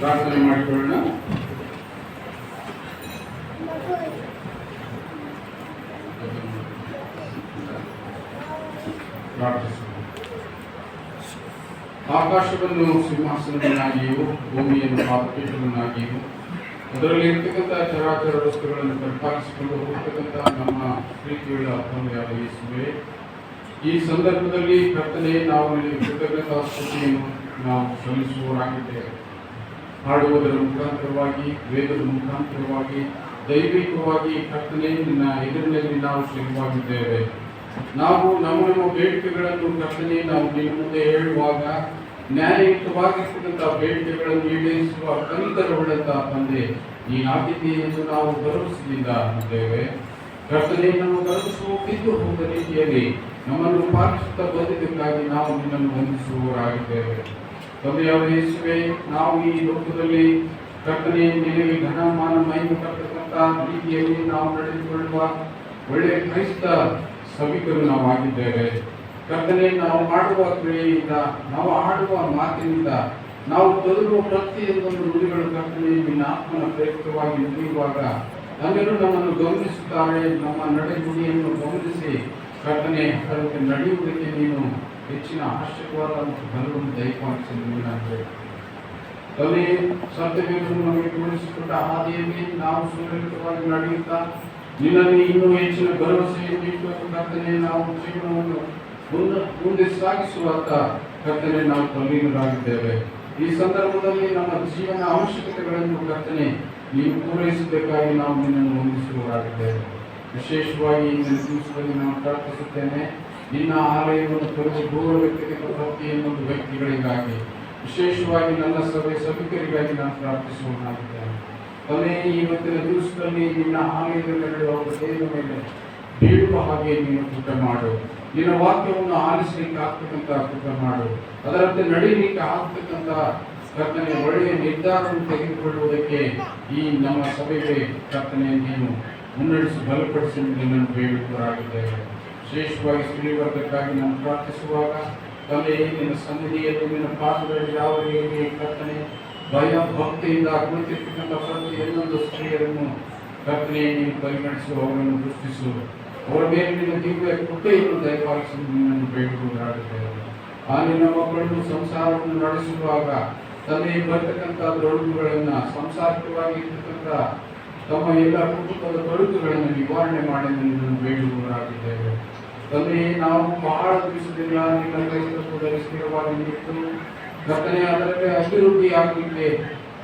ಪ್ರಾರ್ಥನೆ ಮಾಡಿಕೊಳ್ಳೋಣ. ಆಕಾಶವನ್ನು ಸಿಂಹಾಸನವನ್ನಾಗಿಯೂ, ಭೂಮಿಯನ್ನು ಪಾದಪೀಠವನ್ನಾಗಿಯೂ ಅದರಲ್ಲಿ ಇರ್ತಕ್ಕಂಥ ಚರಾಚರ ವಸ್ತುಗಳನ್ನು ಪರಿಪಾಲಿಸಿಕೊಂಡು ಹೋಗ್ತಕ್ಕಂಥ ನಮ್ಮ ತಂದೆಯಾದ ಯೇಸುವೆ, ಈ ಸಂದರ್ಭದಲ್ಲಿ ಕರ್ತನೆ ನಾವು ಕೃತಜ್ಞತಾ ಸ್ತುತಿಯನ್ನು ನಾವು ಶ್ರಮಿಸುವವರಾಗಿದ್ದೇವೆ. ಹಾಡುವುದರ ಮುಖಾಂತರವಾಗಿ, ವೇದದ ಮುಖಾಂತರವಾಗಿ, ದೈವಿಕವಾಗಿ ಕರ್ತನೆ, ನಿನ್ನ ಎದುರಿನಲ್ಲಿ ನಾವು ಶ್ರಮವಾಗಿದ್ದೇವೆ ನಾವು ನಮ್ಮ ನಮ್ಮ ಬೇಡಿಕೆಗಳನ್ನು ಕರ್ತನೆ, ನಾವು ನಿನ್ನ ಮುಂದೆ ಹೇಳುವಾಗ ನ್ಯಾಯಯುತವಾಗಿರ್ತಕ್ಕಂಥ ಬೇಡಿಕೆಗಳನ್ನು ಈಡೇರಿಸುವ ಕನಿಕರವುಳ್ಳಂತಹ ತಂದೆ ಈ ಎಂದು ನಾವು ಭರವಸೆಯಿಂದ ಇದ್ದೇವೆ ಕರ್ತನೆ, ನಮ್ಮ ಭರವಸು ಬಿದ್ದು ಹೋದ ರೀತಿಯಲ್ಲಿ ನಮ್ಮನ್ನು ಪಾಲಿಸುತ್ತಾ ಬಂದಿದ್ದಕ್ಕಾಗಿ ನಾವು ನಿನ್ನನ್ನು ವಂದಿಸುವವರಾಗಿದ್ದೇವೆ. ತಂದೆಯಾದ ಯೇಸುವೆ, ನಾವು ಈ ಲೋಕದಲ್ಲಿ ಕರ್ತನೆ ನಿನಗೆ ಘನಮಾನ ಮಹಿಮೆ ತಕ್ಕಂಥ ರೀತಿಯಲ್ಲಿ ನಾವು ನಡೆದುಕೊಳ್ಳುವ ಒಳ್ಳೆಯ ಕ್ರೈಸ್ತ ಸಭಿಕರು ನಾವು ಆಗಿದ್ದೇವೆ ಕರ್ತನೆ ನಾವು ಮಾಡುವ ಕ್ರಿಯೆಯಿಂದ, ನಾವು ಆಡುವ ಮಾತಿನಿಂದ, ನಾವು ತೊದರುವ ಪ್ರತಿಯೊಂದೊಂದು ನುಡಿಗಳು ಕರ್ತನೆ ನಿನ್ನ ಆತ್ಮನ ಪ್ರೇರಿತವಾಗಿ ನುಡಿಯುವಾಗ ನಮ್ಮೆಲ್ಲರೂ ನಮ್ಮನ್ನು ಗಮನಿಸುತ್ತಾರೆ ನಮ್ಮ ನಡೆ ನುಡಿಯನ್ನು ಗಮನಿಸಿ ಕರ್ತನೆ ಅದಕ್ಕೆ ನಡೆಯುವುದಕ್ಕೆ ನೀನು ಹೆಚ್ಚಿನ ಆಶೀರ್ವಾದ ಮತ್ತು ಬಲವನ್ನು ದಯಪಾಲಿಸಿ ಕಲಿ ಸತ್ಯವೇದನ್ನು ನಮಗೆ ತೋರಿಸಿಕೊಟ್ಟ ಹಾದಿಯಲ್ಲಿ ನಾವು ಸುರಕ್ಷಿತವಾಗಿ ನಡೆಯುತ್ತಾ, ನಿನ್ನಲ್ಲಿ ಇನ್ನೂ ಹೆಚ್ಚಿನ ಭರವಸೆಯನ್ನು ಇಟ್ಟು ಕರ್ತನೆ, ನಾವು ಜೀವನವನ್ನು ಮುಂದೆ ಸಾಗಿಸುವಂತ ಕರ್ತನೆ ನಾವು ತಲ್ಲೀನರಾಗಿದ್ದೇವೆ ಈ ಸಂದರ್ಭದಲ್ಲಿ ನಮ್ಮ ಜೀವನ ಅವಶ್ಯಕತೆಗಳನ್ನು ಕರ್ತನೆ, ನೀವು ಪೂರೈಸಬೇಕಾಗಿ ನಾವು ನಿನ್ನನ್ನು ಹೊಂದಿಸುವವರಾಗಿದ್ದೇವೆ ವಿಶೇಷವಾಗಿ ನಾನು ಪ್ರಾರ್ಥಿಸುತ್ತೇನೆ. ನಿನ್ನ ಆಲಯವನ್ನು ತೊರೆದು ದೂರ ವ್ಯಕ್ತಿಗತ ಎನ್ನುವ ವ್ಯಕ್ತಿಗಳಿಗಾಗಿ, ವಿಶೇಷವಾಗಿ ನನ್ನ ಸಭೆ ಸಭಿಕರಿಗಾಗಿ ನಾನು ಪ್ರಾರ್ಥಿಸುವನಾಗಿದ್ದೇನೆ ಕೊನೆ ಇವತ್ತಿನ ದಿವಸದಲ್ಲಿ ನಿನ್ನ ಆಲಯದಲ್ಲಿ ನಡೆಯುವ ದೇಹದ ಮೇಲೆ ಬೀಳುವ ಹಾಗೆ ನೀನು ಊಟ ಮಾಡು. ನಿನ್ನ ವಾಕ್ಯವನ್ನು ಆಲಿಸಲಿಕ್ಕೆ ಆಗ್ತಕ್ಕಂಥ ಕೃತ ಮಾಡು. ಅದರಂತೆ ನಡೀಲಿಕ್ಕೆ ಆಗ್ತಕ್ಕಂಥ ಕರ್ತನೆ, ಒಳ್ಳೆಯ ನಿರ್ಧಾರವನ್ನು ತೆಗೆದುಕೊಳ್ಳುವುದಕ್ಕೆ ಈ ನಮ್ಮ ಸಭೆಗೆ ಕರ್ತನೆ, ನೀನು ಮುನ್ನಡೆಸಿ ಬಲಪಡಿಸಿ ನಿನ್ನನ್ನು ಬೇಡುವರಾಗಿದ್ದೇವೆ ವಿಶೇಷವಾಗಿ ಸ್ತ್ರೀವರ್ಗಕ್ಕಾಗಿ ನಾನು ಪ್ರಾರ್ಥಿಸುವಾಗ ತಮ್ಮ ನಿನ್ನ ಸನ್ನಿಧಿಯಲ್ಲಿ ನಿನ್ನ ಪಾತ್ರದಲ್ಲಿ ಯಾವ ರೀತಿ ಕರ್ತನೆ ಭಯ ಭಕ್ತಿಯಿಂದ ಕುಳಿತಿರ್ತಕ್ಕಂಥ ಪ್ರತಿ ಎಲ್ಲೊಂದು ಸ್ತ್ರೀಯರನ್ನು ಕರ್ತನೆ ನೀನು ಪರಿಗಣಿಸು ಅವರನ್ನು ದೃಷ್ಟಿಸು. ಅವರ ಮೇಲೆ ನಿನ್ನ ದಿವ್ಯ ಕೃಪೆಯನ್ನು ದಯಪಾಲಿಸಲು ನಿನ್ನನ್ನು ಬೇಡಿಕೊಂಡಾಗುತ್ತೆ ಆ ನಿನ್ನ ಮಕ್ಕಳನ್ನು ಸಂಸಾರವನ್ನು ನಡೆಸುವಾಗ, ತಂದೆ, ಬರ್ತಕ್ಕಂಥ ತೊಡಗುಗಳನ್ನು ಸಂಸಾರಿಕವಾಗಿ ಇರ್ತಕ್ಕಂಥ ತಮ್ಮ ಎಲ್ಲ ಕುಟುಂಬದ ತೊಡಗುಗಳನ್ನು ನಿವಾರಣೆ ಮಾಡಿ, ನಿನ್ನನ್ನು ಬೇಡುವವರಾಗಿದ್ದೇವೆ ತಂದೆ ನಾವು ಬಹಳ ದಿವಸದಿಂದ ನಿನ್ನ ಕ್ರೈಸ್ತತ್ವದಲ್ಲಿ ಸ್ಥಿರವಾಗಿ ನಿಂತು ಕರ್ತನೆ, ಅದರಲ್ಲಿ ಅಭಿವೃದ್ಧಿ ಆಗಲಿಕ್ಕೆ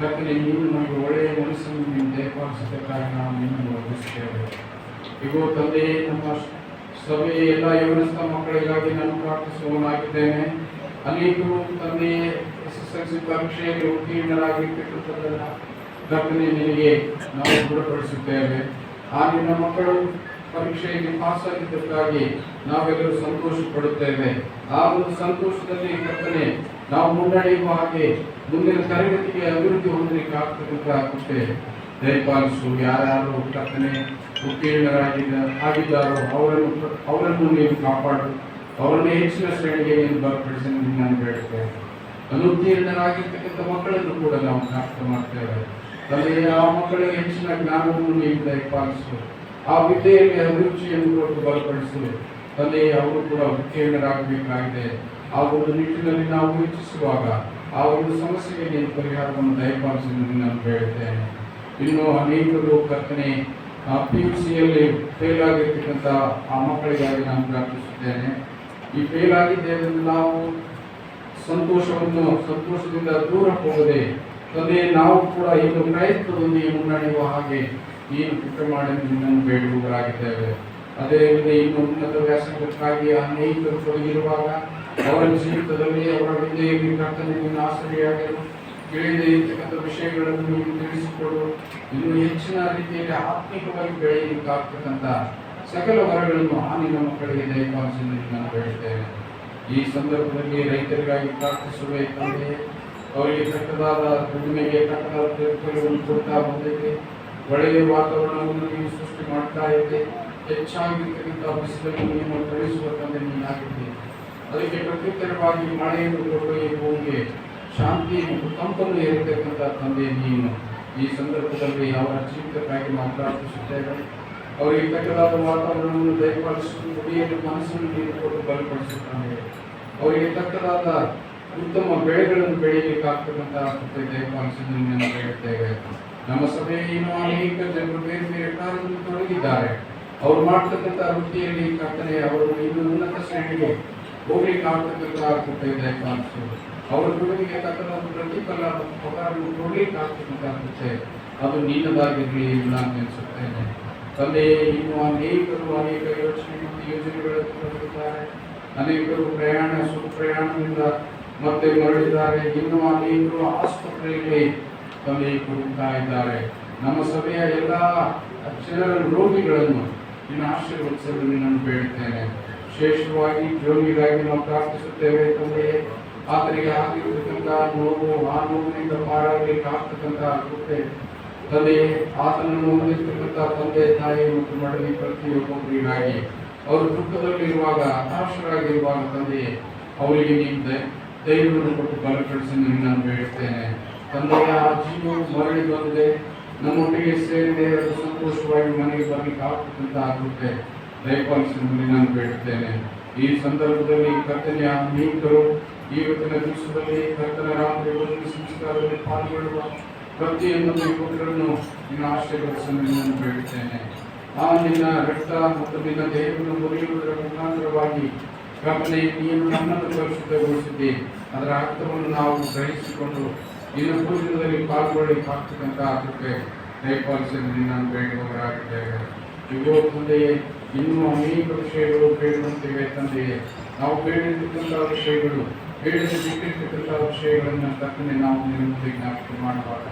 ಕರ್ತನೆ, ನೀವು ನಮಗೆ ಒಳ್ಳೆಯ ಮನಸ್ಸನ್ನು ನೀವು ದಯಪಾಲಿಸಬೇಕಾಗಿ ನಾವು ನಿಮ್ಮನ್ನು ವರ್ಧಿಸುತ್ತೇವೆ ಇಗೋ ತಂದೆ, ನಮ್ಮ ಸಭೆ ಎಲ್ಲ ಯವನಸ್ಥ ಮಕ್ಕಳಿಗಾಗಿ ನಾನು ಪ್ರಾರ್ಥಿಸುವವನಾಗಿದ್ದೇನೆ. ಅನೇಕರು ತಂದೆ ಎಸ್ ಸಿ ಪರೀಕ್ಷೆಯಲ್ಲಿ ಉತ್ತೀರ್ಣರಾಗಿರ್ತಕ್ಕಂಥದ್ದನ್ನು ಕರ್ತನೆ, ನಿನಗೆ ನಾವು ದೃಢಪಡಿಸುತ್ತೇವೆ. ಆ ನಿನ್ನ ಮಕ್ಕಳು ಪರೀಕ್ಷೆಯಲ್ಲಿ ಪಾಸ್ ಆಗಿದ್ದಕ್ಕಾಗಿ ನಾವೆಲ್ಲರೂ ಸಂತೋಷ ಪಡುತ್ತೇವೆ ಆ ಒಂದು ಸಂತೋಷದಲ್ಲಿ ಕರ್ತನೆ ನಾವು ಮುನ್ನಡೆಯುವ ಹಾಗೆ ಮುಂದಿನ ತರಗತಿಗೆ ಅಭಿವೃದ್ಧಿ ಹೊಂದಲಿಕ್ಕೆ ಆಗ್ತಕ್ಕಂಥ ಕೃಪೆ ದಯಪಾಲಿಸು ಯಾರ್ಯಾರು ಕರ್ತನೆ ಉತ್ತೀರ್ಣರಾಗಿದ್ದ, ಆಗಿದ್ದಾರೋ ಅವರನ್ನು ಅವರನ್ನು ನೀವು ಕಾಪಾಡು. ಅವರನ್ನು ಹೆಚ್ಚಿನ ಶ್ರೇಣಿಗೆ ನೀನು ಬರ್ಪಡಿಸಿ ನಾನು ಬೇಡುತ್ತೇನೆ. ಅನುತ್ತೀರ್ಣರಾಗಿರ್ತಕ್ಕಂಥ ಮಕ್ಕಳನ್ನು ಕೂಡ ನಾವು ಪ್ರಾಪ್ತ ಮಾಡ್ತೇವೆ. ತಲೆಯ ಆ ಮಕ್ಕಳಿಗೆ ಹೆಚ್ಚಿನ ಜ್ಞಾನವನ್ನು ನೀವು ದಯಪಾಲಿಸು ಆ ವಿದ್ಯೆಯಲ್ಲಿ ಅಭಿರುಚಿಯನ್ನು ಕೊಟ್ಟು ಬಲಪಡಿಸಲು ತಂದೆ ಅವರು ಕೂಡ ಉತ್ತೀರ್ಣರಾಗಬೇಕಾಗಿದೆ ಆ ಒಂದು ನಿಟ್ಟಿನಲ್ಲಿ ನಾವು ಹೆಚ್ಚಿಸುವಾಗ ಆ ಒಂದು ಸಮಸ್ಯೆಗೆ ನೀನು ಪರಿಹಾರವನ್ನು ದಯಪಾಲಿಸಿ ನಾನು ಹೇಳುತ್ತೇನೆ. ಇನ್ನು ಅನೇಕರು ಕರ್ತನೆ ಪಿ ಯು ಸಿಯಲ್ಲಿ ಫೇಲ್ ಆಗಿರ್ತಕ್ಕಂಥ ಆ ಮಕ್ಕಳಿಗಾಗಿ ನಾನು ಪ್ರಾರ್ಥಿಸುತ್ತೇನೆ. ಈ ಫೇಲ್ ಆಗಿದ್ದೇವೆ ನಾವು ಸಂತೋಷವನ್ನು, ಸಂತೋಷದಿಂದ ದೂರ ಹೋಗದೆ ತಂದೆ ನಾವು ಕೂಡ ಈಗ ಪ್ರಯತ್ನದೊಂದಿಗೆ ಮುನ್ನಡೆಯುವ ಹಾಗೆ ನೀನು ಕೃಪೆ ಮಾಡಿ ನಿನ್ನನ್ನು ಬೇಡುವವರಾಗಿದ್ದೇವೆ ಅದೇ ರೀತಿ ಇನ್ನು ಉನ್ನತ ವ್ಯಾಸಂಗಕ್ಕಾಗಿ ಅನೇಕರು ತೊಡಗಿರುವಾಗ ಅವರ ಜೀವಿತದಲ್ಲಿ ಅವರ ವಿದ್ಯೆಯಲ್ಲಿ ಕರ್ತನೆ ನಿನ್ನ ಆಸರೆಯಾಗಲು ತಿಳಿದೇ ಇರ್ತಕ್ಕಂಥ ವಿಷಯಗಳನ್ನು ನೀವು ತಿಳಿಸಿಕೊಡು. ಇನ್ನು ಹೆಚ್ಚಿನ ರೀತಿಯಲ್ಲಿ ಆತ್ಮಿಕವಾಗಿ ಬೆಳೆಯಲಿಕ್ಕಾಗ್ತಕ್ಕಂಥ ಸಕಲ ವರಗಳನ್ನು ಆ ನಿನ್ನ ಮಕ್ಕಳಿಗೆ ದಯಪಾಲಿಸಲು ನಾನು ಬೇಡುತ್ತೇನೆ ಈ ಸಂದರ್ಭದಲ್ಲಿ ರೈತರಿಗಾಗಿ ಪ್ರಾರ್ಥಿಸುವ ತಂದೆ. ಅವರಿಗೆ ಕಟ್ಟದಾದ ದುಡಿಮೆಗೆ ಕಟ್ಟದಾದ ಕೊಡ್ತಾ ಬಂದಿದೆ ಒಳ್ಳೆಯ ವಾತಾವರಣವನ್ನು ನೀವು ಸೃಷ್ಟಿ ಮಾಡ್ತಾ ಇದ್ದೆ. ಹೆಚ್ಚಾಗಿರ್ತಕ್ಕಂಥ ಬಿಸಿಲನ್ನು ನೀವು ಕಳಿಸುವ ತಂದೆ ನೀನಾಗಿದ್ದೆ ಅದಕ್ಕೆ ಪ್ರತ್ಯುತ್ತರವಾಗಿ ಮಳೆಯನ್ನು ಈ ಭೂಮಿಗೆ ಶಾಂತಿ ಮತ್ತು ತಂಪನ್ನು ಇರತಕ್ಕಂಥ ತಂದೆ ನೀನು. ಈ ಸಂದರ್ಭದಲ್ಲಿ ಅವರ ಜೀವಿತಕ್ಕಾಗಿ ನಾವು ಪ್ರಾರ್ಥಿಸುತ್ತೇವೆ. ಅವರಿಗೆ ತಕ್ಕದಾದ ವಾತಾವರಣವನ್ನು ದಯಪಾಲಿಸಿ ಕುಡಿಯಲು ಮನಸ್ಸನ್ನು ನೀರು ಕೊಟ್ಟು ಬಲಪಡಿಸುತ್ತಾನೆ. ಅವರಿಗೆ ತಕ್ಕದಾದ ಉತ್ತಮ ಬೆಳೆಗಳನ್ನು ಬೆಳೆಯಲಿಕ್ಕಾಗ್ತಕ್ಕಂಥ ದಯಪಾಲಿಸಿ ನಿನ್ನನ್ನು ಬೇಡುತ್ತೇವೆ. ನಮ್ಮ ಸಭೆಯನ್ನು ಅನೇಕ ಜನರು ಬೇರೆ ಬೇರೆ ಕಾರ್ಯದಲ್ಲಿ ತೊಡಗಿದ್ದಾರೆ. ಅವರು ಮಾಡ್ತಕ್ಕಂಥ ವೃತ್ತಿಯಲ್ಲಿ ಕರ್ತನೆ, ಅವರು ಇನ್ನು ಉನ್ನತ ಶ್ರೇಣಿಗೆ ಹೋಗ್ಲಿಕ್ಕೆ ಕಾಣ್ತಕ್ಕಂಥ ಕೃಪೆ ಕಾಣಿಸ್ತು ಅವರ ದುಡಿಮೆಗೆ ತಕ್ಕಂಥ ಪ್ರತಿಫಲ ಮತ್ತು ಪಗಾರವನ್ನು ಕೊಡ್ಲಿಕ್ಕೆ ಆಗ್ತಕ್ಕಂಥ ಕೃಪೆ ಅದು ನಾನು ಅನಿಸುತ್ತೇನೆ ತಂದೆ, ಇನ್ನು ಅನೇಕರು ಅನೇಕ ಯೋಚನೆ ಮತ್ತು ಯೋಜನೆಗಳನ್ನು ತೊಡಗಿದ್ದಾರೆ. ಅನೇಕರು ಪ್ರಯಾಣ, ಸುಪ್ರಯಾಣದಿಂದ ಮತ್ತೆ ಮರಳಿದ್ದಾರೆ. ಇನ್ನು ಅನೇಕರು ಆಸ್ಪತ್ರೆಯಲ್ಲಿ ತಂದೆ ಕೊಡುತ್ತಾ ಇದ್ದಾರೆ. ನಮ್ಮ ಸಭೆಯ ಎಲ್ಲ ಜನರ ರೋಗಿಗಳನ್ನು ನಿನ್ನ ಆಶೀರ್ವದಿಸಲು ನಿನ್ನನ್ನು ಬೇಡುತ್ತೇನೆ ವಿಶೇಷವಾಗಿ ಜೋಗಿಗಾಗಿ ನಾವು ಪ್ರಾರ್ಥಿಸುತ್ತೇವೆ ತಂದೆಯೇ ಆತನಿಗೆ ಆಗಿರತಕ್ಕಂಥ ನೋವು, ಆ ನೋವಿನಿಂದ ಪಾರಾಗಲಿಕ್ಕೆ ಆಗ್ತಕ್ಕಂಥ ಕೃಪೆ ತಂದೆ ಆತನನ್ನು ಹೊಂದಿರ್ತಕ್ಕಂಥ ತಂದೆ, ತಾಯಿ ಮತ್ತು ಮಡಲಿ ಪ್ರತಿಯೊಬ್ಬೊಬ್ಬರಿಗಾಗಿ ಅವರು ದುಃಖದಲ್ಲಿರುವಾಗ, ಹತಾಶರಾಗಿರುವಾಗ ತಂದೆ, ಅವರಿಗೆ ನೀನು ದೈವವನ್ನು ಕೊಟ್ಟು ಬಲಪಡಿಸಿ ನಿನ್ನನ್ನು ಬೇಡುತ್ತೇನೆ ತಂದೆಯ ಆ ಜೀವವು ಮರಳಿ ಬಂದಿದೆ. ನಮ್ಮೊಟ್ಟಿಗೆ ಸೇರಿದೆ ಅದು ಸಂತೋಷವಾಗಿ ಮನೆಗೆ ಬರಲಿಕ್ಕೆ ಆಗ್ತಕ್ಕಂಥ ಆಗುತ್ತೆ ದಯಪಾಲಿಸಿ ನಾನು ಬೇಡುತ್ತೇನೆ. ಈ ಸಂದರ್ಭದಲ್ಲಿ ಕರ್ತನೆಯ ಮೀಕರು ಇವತ್ತಿನ ದಿವಸದಲ್ಲಿ ಕರ್ತನ ರಾತ್ರಿ ಒಂದು ಸಂಸ್ಕಾರದಲ್ಲಿ ಪಾಲ್ಗೊಳ್ಳುವ ಪ್ರತಿಯೊಂದು ಯುವಕರನ್ನು ನಿನ್ನ ಆಶೀರ್ವದಿಸಲು ನಾನು ಬೇಡುತ್ತೇನೆ. ಆ ನಿನ್ನ ರಕ್ತ ಮತ್ತು ನಿನ್ನ ದೇಹವನ್ನು ಮುರಿಯುವುದರ ಮುಖಾಂತರವಾಗಿ ಕರ್ತನೆ ನೀನು ನಮ್ಮನ್ನು ಪರಿಶುದ್ಧಗೊಳಿಸಿದ್ದಿ. ಅದರ ಅರ್ಥವನ್ನು ನಾವು ಗ್ರಹಿಸಿಕೊಂಡು ನಿನ್ನ ಪೂಜನದಲ್ಲಿ ಪಾಲ್ಗೊಳ್ಳಿ ಆಗ್ತಕ್ಕಂಥ ಕೃಪೆ ದಯಪಾಲಿಸಲು ನಿನ್ನನ್ನು ಬೇಡುವವರಾಗಿದ್ದೇವೆ ಇಗೋ ತಂದೆಯೇ, ಇನ್ನೂ ಅನೇಕ ವಿಷಯಗಳು ಬೇಡುವಂತಿವೆ ತಂದೆಯೇ. ನಾವು ಬೇಡಿರ್ತಕ್ಕಂಥ ವಿಷಯಗಳು ಬೇಡದೆ ಬಿಟ್ಟಿರ್ತಕ್ಕಂಥ ವಿಷಯಗಳನ್ನು ತಕ್ಕನೆ ನಾವು ಮುಂದೆ ಜ್ಞಾಪಕ ಮಾಡುವಾಗ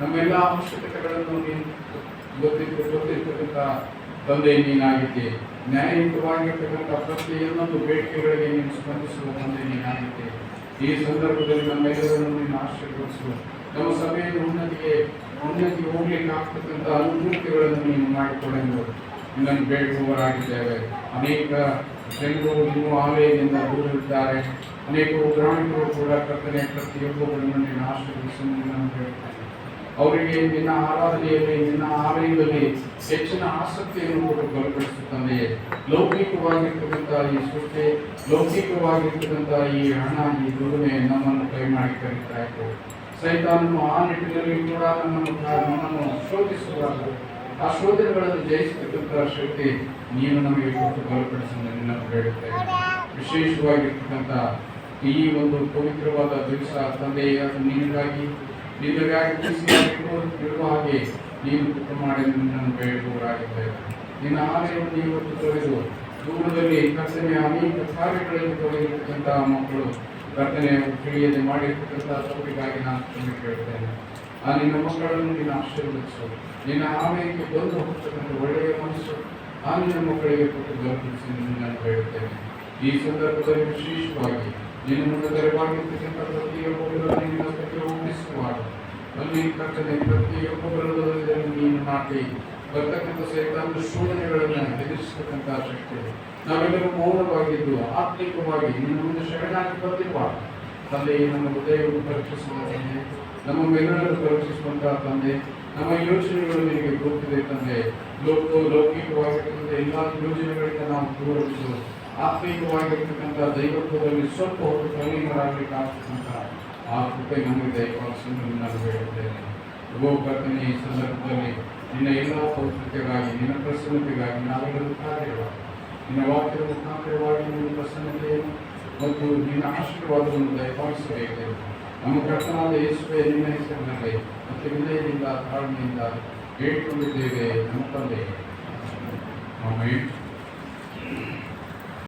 ನಮ್ಮೆಲ್ಲ ಅವಶ್ಯಕತೆಗಳನ್ನು ನೀನು ಗೊತ್ತಿತ್ತು, ಗೊತ್ತಿರ್ತಕ್ಕಂಥ ತಂದೆ ನೀನಾಗಿದ್ದೆ. ನ್ಯಾಯಯುತವಾಗಿರ್ತಕ್ಕಂಥ ಪ್ರತಿಯೊಂದೊಂದು ಬೇಡಿಕೆಗಳಿಗೆ ನೀನು ಸ್ಪಂದಿಸುವ ತಂದೆ ನೀನಾಗಿದ್ದೆ. ಈ ಸಂದರ್ಭದಲ್ಲಿ ನಮ್ಮೆಲ್ಲರನ್ನು ನೀನು ಆಶೀರ್ವದಿಸು. ನಮ್ಮ ಸಭೆಯನ್ನು ಉನ್ನತಿಗೆ, ಉನ್ನತಿ ಹೋಗ್ಲಿಕ್ಕೆ ಆಗ್ತಕ್ಕಂಥ ಅನುಭೂತಿಗಳನ್ನು ನೀನು ಮಾಡಿಕೊಡೆಂದು ನಿನ್ನನ್ನು ಬೇಡುವವರಾಗಿದ್ದೇವೆ ಅನೇಕ ಜನರು ನಿಮ್ಮ ಆಲಯದಿಂದ ದೂರವಿದ್ದಾರೆ. ಅನೇಕ ಗ್ರಾಮೀಣರು ಕೂಡ ಕರ್ತನೆ, ಪ್ರತಿಯೊಬ್ಬರನ್ನು ನೀನು ಆಶೀರ್ವದಿಸು ನಿನ್ನನ್ನು ಬೇಡುತ್ತೇನೆ ಅವರಿಗೆ ನಿನ್ನ ಆರಾಧನೆಯಲ್ಲಿ ನಿನ್ನ ಆಲಯದಲ್ಲಿ ಹೆಚ್ಚಿನ ಆಸಕ್ತಿಯನ್ನು ಕೊಟ್ಟು ಬಲಪಡಿಸುತ್ತಾನೆ ಲೌಕಿಕವಾಗಿರ್ತಕ್ಕಂಥ ಈ ಸೃಷ್ಟಿ ಲೌಕಿಕವಾಗಿರ್ತಕ್ಕಂಥ ಈ ಹಣ, ಈ ದುಡಿಮೆ ನಮ್ಮನ್ನು ಕೈ ಮಾಡಿ ಕರೀತಾ ಇತ್ತು. ಸೈತಾನನು ಆ ನಿಟ್ಟಿನಲ್ಲಿ ಕೂಡ ನಮ್ಮನ್ನು ನಮ್ಮನ್ನು ಶೋಧಿಸುವಾಗ ಆ ಶೋಧನೆಗಳನ್ನು ಜಯಿಸತಕ್ಕಂಥ ಶಕ್ತಿ ನೀನು ನಮಗೆ ಕೊಟ್ಟು ಬಲಪಡಿಸಿದ ನಿನ್ನನ್ನು ಬೇಡುತ್ತೇವೆ ವಿಶೇಷವಾಗಿರ್ತಕ್ಕಂಥ ಈ ಒಂದು ಪವಿತ್ರವಾದ ದಿವಸ ತಂದೆಯ ನಿನಗಾಗಿ ನಿನಗಾಗಿ ಇರುವ ಹಾಗೆ ನೀನು ಕೃಪ ಮಾಡಿ ನಿನ್ನನ್ನು ಬೇಡುವವರಾಗಿದ್ದೇವೆ ನಿನ್ನ ಆಲಯವನ್ನು ಇವತ್ತು ತೊಳೆದು ದೂರದಲ್ಲಿ ಕರ್ತನೆಯ ಅನೇಕ ಕಾರ್ಯಗಳಲ್ಲಿ ತೊಡಗಿರ್ತಕ್ಕಂಥ ಮಕ್ಕಳು ಕರ್ತನೆ ತಿಳಿಯದೆ ಮಾಡಿರ್ತಕ್ಕಂಥ ತಪ್ಪಿಗಾಗಿ ನಾನು ಕೇಳ್ತೇನೆ ಆ ನಿನ್ನ ಮಕ್ಕಳನ್ನು ನಿನ್ನ ಆಶೀರ್ವದಿಸು. ನಿನ್ನ ಆಲಯಕ್ಕೆ ಬಂದು ಹೋಗ್ತಕ್ಕಂಥ ಒಳ್ಳೆಯ ಮನಸ್ಸು ಆ ನಿನ್ನ ಮಕ್ಕಳಿಗೆ ಕೊಟ್ಟು ಗೌರವಿಸಿ ನಿನ್ನನ್ನು ಬೇಡುತ್ತೇನೆ. ಈ ಸಂದರ್ಭದಲ್ಲಿ ವಿಶೇಷವಾಗಿ ನಿನ್ನ ಮುಂದೆ ತೆರವಾಗಿರ್ತಕ್ಕಂಥ ಪ್ರತಿಯೊಬ್ಬರನ್ನು ಅಲ್ಲಿ ಕರ್ತನೆ ಪ್ರತಿಯೊಬ್ಬರಲ್ಲೂ ನೀನು ನಾಟಿ ಬರ್ತಕ್ಕಂಥ ಸೈತಾನ ಶೂನ್ಯಗಳನ್ನು ಎದುರಿಸತಕ್ಕಂಥ ಶಕ್ತಿ ನಾವೆಲ್ಲರೂ ಮೌನವಾಗಿದ್ದು ಆತ್ಮಿಕವಾಗಿ ನಿನ್ನ ಮುಂದೆ ಶರಣಾಗಿ ಬರ್ತಿರುವ ತಂದೆ ನಮ್ಮ ಹೃದಯವನ್ನು ಪರೀಕ್ಷಿಸುವ ನಮ್ಮ ಮೆದುಳನ್ನು ಪರೀಕ್ಷಿಸುವಂತಹ ತಂದೆ ನಮ್ಮ ಯೋಚನೆಗಳು ನಿನಗೆ ಗೊತ್ತಿದೆ ತಂದೆ ಲೋಕ ಲೌಕಿಕವಾಗಿರ್ತಕ್ಕಂಥ ಎಲ್ಲ ಯೋಜನೆಗಳಿಂದ ನಾವು ದೂರವಿದ್ದು ಆತ್ಮೀಯವಾಗಿರ್ತಕ್ಕಂಥ ದೈವತ್ವದಲ್ಲಿ ಸ್ವಲ್ಪ ಹೊತ್ತು ಕಲೀನರಾಗಲಿಕ್ಕೆ ಆಗ್ತಕ್ಕಂಥ ಆ ಕೃಪೆ ನಮಗೆ ದಯಪಾಲಿಸಲು ನಾನು ಹೇಳುತ್ತೇನೆ. ಗೋ ಕರ್ತನೆ, ಈ ಸಂದರ್ಭದಲ್ಲಿ ನಿನ್ನ ಎಲ್ಲ ಪೌತ್ರಿಕೆಗಾಗಿ ನಿನ್ನ ಪ್ರಸನ್ನತೆಗಾಗಿ ನಾವೆಲ್ಲರೂ ಕಾರ್ಯವಾಗಿ ನಿನ್ನ ವಾಕ್ಯದ ಮುಖಾಂತರವಾಗಿ ನಿನ್ನ ಪ್ರಸನ್ನತೆಯನ್ನು ಮತ್ತು ನಿನ್ನ ಆಶೀರ್ವಾದವನ್ನು ದಯಪಾಲಿಸಬೇಕು ನಮ್ಮ ಕರ್ತನಾದ ಯೇಸುವೆ, ನಿನ್ನ ಹೆಸರಿನಲ್ಲಿ ಮತ್ತು ವಿನಯದಿಂದ ತಾಳ್ಮೆಯಿಂದ ಬೇಡಿಕೊಂಡಿದ್ದೇವೆ ನಮ್ಮ ತಂದೆ